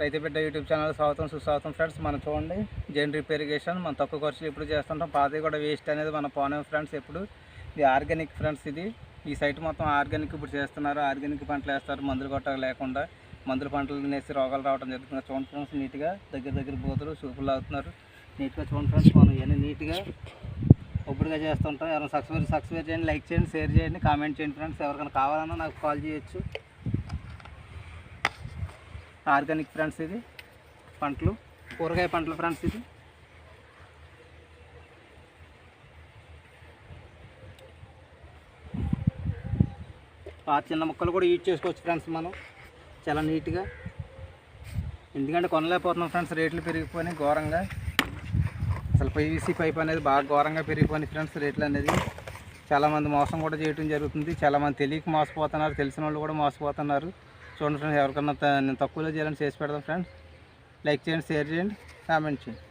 రైతు YouTube channel స్వాగతం సుస్వాగతం ఫ్రెండ్స్. మనం చూడండి జైన్ డ్రిప్ ఇరిగేషన్ మనం తక్కువ ఖర్చులు ఎప్పుడు చేస్తుంటాం. పాతవి కూడా వేస్ట్ అనేది మన పోనే ఫ్రెండ్స్ ఎప్పుడు. ఇది ఆర్గానిక్ ఫ్రెండ్స్ ఇది. ఈ సైట్ మొత్తం ఆర్గానిక్ ఇప్పుడు చేస్తున్నారు. ఆర్గానిక్ పంటలు వేస్తారు మందులు కొట్ట లేకుండా. మందులు పంటలు నేసి రోగాలు రావడం జరుగుతుంది. చూడండి ఫ్రెండ్స్ నీట్గా దగ్గర దగ్గర పోతులు సూపులు అవుతున్నారు నీట్గా చూడండి ఫ్రెండ్స్ మనం ఇవన్నీ నీట్గా ఒప్పుడుగా చేస్తుంటాం. ఎవరైనా సక్సెస్ సక్సెస్ చేయండి లైక్ చేయండి షేర్ చేయండి కామెంట్ చేయండి ఫ్రెండ్స్. ఎవరికైనా కావాలన్నా నాకు కాల్ చేయొచ్చు. ఆర్గానిక్ ఫ్రెండ్స్ ఇది పంటలు కూరగాయ పంటలు ఫ్రెండ్స్ ఇది. ఆ చిన్న ముక్కలు కూడా యూజ్ చేసుకోవచ్చు ఫ్రెండ్స్ మనం చాలా నీట్గా. ఎందుకంటే కొనలేకపోతున్నాం ఫ్రెండ్స్ రేట్లు పెరిగిపోయినాయి ఘోరంగా. అసలు పైవీసీ పైప్ అనేది బాగా ఘోరంగా పెరిగిపోయినాయి ఫ్రెండ్స్ రేట్లు అనేది. చాలామంది మోసం కూడా చేయడం జరుగుతుంది చాలామంది తెలియక మోసపోతున్నారు తెలిసిన వాళ్ళు కూడా మోసపోతున్నారు. చూడండి ఫ్రెండ్స్ ఎవరికన్నా నేను తక్కువలో చేయాలని చేసి పెడదాం ఫ్రెండ్స్ లైక్ చేయండి షేర్ చేయండి కామెంట్ చేయండి.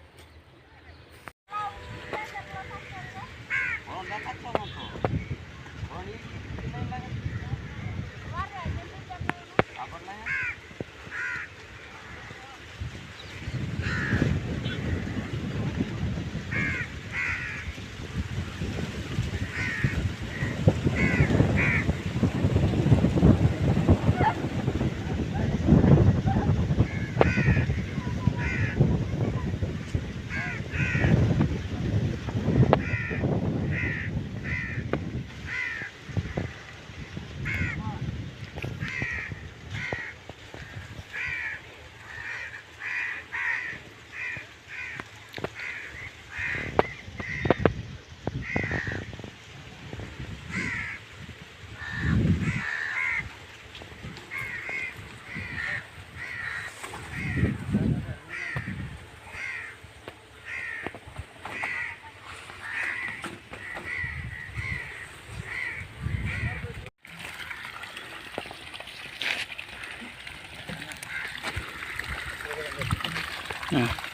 ఆ.